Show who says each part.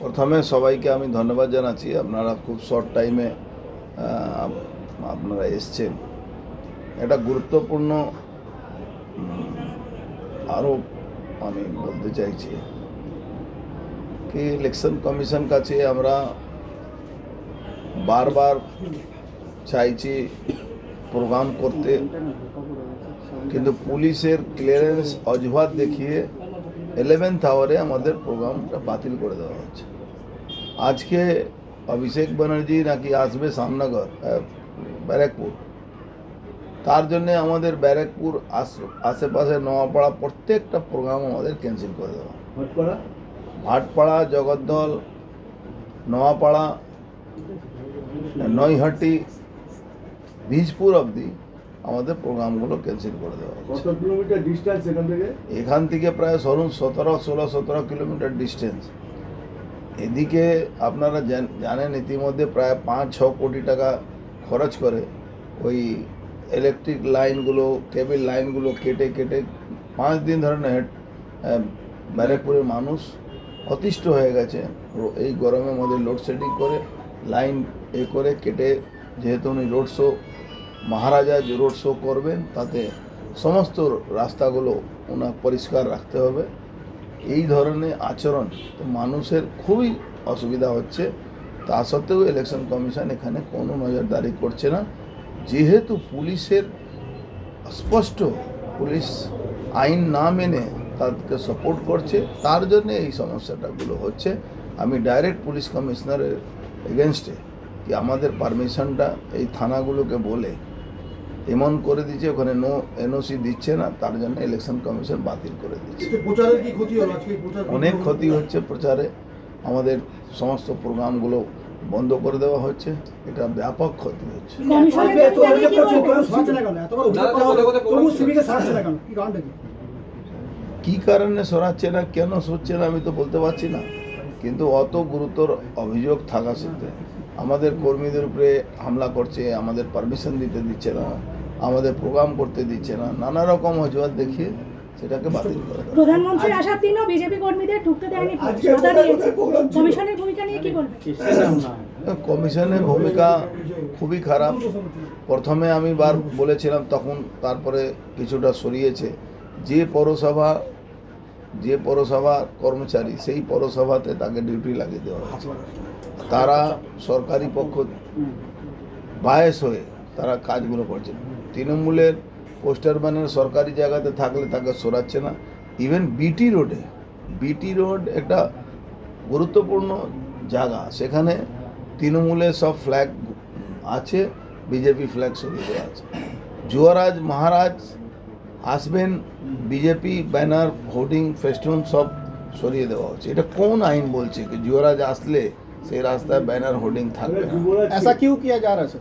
Speaker 1: প্রথমে সবাইকে আমি ধন্যবাদ জানাচ্ছি। আপনারা খুব শর্ট টাইমে আপনারা এসছেন। এটা গুরুত্বপূর্ণ আরও আমি বলতে চাইছি কি ইলেকশন কমিশন কাছে আমরা বারবার চাইছি প্রোগ্রাম করতে। কিন্তু পুলিশের ক্লিয়ারেন্স অজুহাত দেখিয়ে ইলেভেন্থ আওয়ারে আমাদের প্রোগ্রামটা বাতিল করে দেওয়া হচ্ছে আজকে অভিষেক ব্যানার্জি নাকি আসবে সামনগর ব্যারাকপুর। তার জন্যে আমাদের ব্যারাকপুর আশ- আশেপাশে নোয়াপাড়া প্রত্যেকটা প্রোগ্রাম আমাদের ক্যান্সেল করে দেওয়া। ভাটপাড়া? জগদ্দল নোয়াপাড়া নৈহাটি বীজপুর অবধি আমাদের প্রোগ্রামগুলো ক্যান্সেল করে দেওয়া
Speaker 2: কত কিলোমিটার ডিস্টেন্স এখান থেকে?
Speaker 1: এখান থেকে প্রায় ধরুন সতেরো ষোলো সতেরো কিলোমিটার ডিস্টেন্স এদিকে আপনারা জানেন ইতিমধ্যে প্রায় পাঁচ ছ কোটি টাকা খরচ করে ওই ইলেকট্রিক লাইনগুলো কেবল লাইনগুলো কেটে কেটে পাঁচ দিন ধরে ব্যারাকপুরের মানুষ অতিষ্ঠ হয়ে গেছে। এই গরমের মধ্যে লোডশেডিং করে লাইন এ করে কেটে যেহেতু উনি রোড শো মহারাজা যে রোড শো করবেন, তাতে সমস্ত রাস্তাগুলো ওনার পরিষ্কার রাখতে হবে। এই ধরনের আচরণ তো মানুষের খুবই অসুবিধা হচ্ছে। তা সত্ত্বেও ইলেকশন কমিশন এখানে কোনো নজরদারি করছে না। যেহেতু পুলিশের স্পষ্ট পুলিশ আইন না মেনে তাদেরকে সাপোর্ট করছে, তার জন্য এই সমস্যাটাগুলো হচ্ছে। আমি ডাইরেক্ট পুলিশ কমিশনারের এগেনস্টে কি আমাদের পারমিশনটা এই থানাগুলোকে বলে এমন করে দিচ্ছে ওখানে নো এনওসি দিচ্ছে না তার জন্য ইলেকশন কমিশন বাতিল করে দিচ্ছে
Speaker 2: আজকে প্রচারের কি ক্ষতি হলো? আজকে প্রচার
Speaker 1: অনেক ক্ষতি হচ্ছে প্রচারে। আমাদের সমস্ত প্রোগ্রামগুলো বন্ধ করে দেওয়া হচ্ছে। এটা ব্যাপক ক্ষতি হচ্ছে?
Speaker 3: কি
Speaker 1: কারণে সরাচ্ছে না কেন সরছে না আমি তো বলতে পারছি না। কিন্তু অত গুরুতর অভিযোগ থাকা সত্ত্বে আমাদের কর্মীদের উপরে হামলা করছে আমাদের পারমিশন দিতে দিচ্ছে না আমাদের প্রোগ্রাম করতে দিচ্ছে না নানা রকম অজুহাত দেখিয়ে সেটাকে বাতিল করে
Speaker 3: প্রধানমন্ত্রীর আসার দিনও বিজেপি কর্মীদের ঢুকতে দেয়নি। কমিশনের ভূমিকা নিয়ে কি বলবেন
Speaker 1: কমিশনের ভূমিকা খুবই খারাপ। প্রথমে আমি বার বলেছিলাম তখন তারপরে কিছুটা সরিয়েছে। যে পৌরসভা যে পৌরসভা কর্মচারী, সেই পৌরসভাতে তাকে ডিউটি লাগিয়ে দেওয়া হয়েছে। তারা সরকারি পক্ষ বায়স হয়ে তারা কাজগুলো করছে। তৃণমূলের পোস্টার ব্যানার সরকারি জায়গাতে থাকলে তাকে সরাচ্ছে না। ইভেন বিটি রোডে বিটি রোড একটা গুরুত্বপূর্ণ জায়গা। সেখানে তৃণমূলের সব ফ্ল্যাগ আছে বিজেপি ফ্ল্যাগ সরিয়ে দেওয়া আছে। যুবরাজ মহারাজ আসবেন বিজেপি ব্যানার হোর্ডিং ফেস্টুন সব সরিয়ে দেওয়া হচ্ছে এটা কোন আইন বলছে কি যুবরাজ আসলে সেই রাস্তায় ব্যানার হোর্ডিং থাকবে না
Speaker 2: যুবরাজ
Speaker 4: ऐसा क्यों किया जा रहा है सर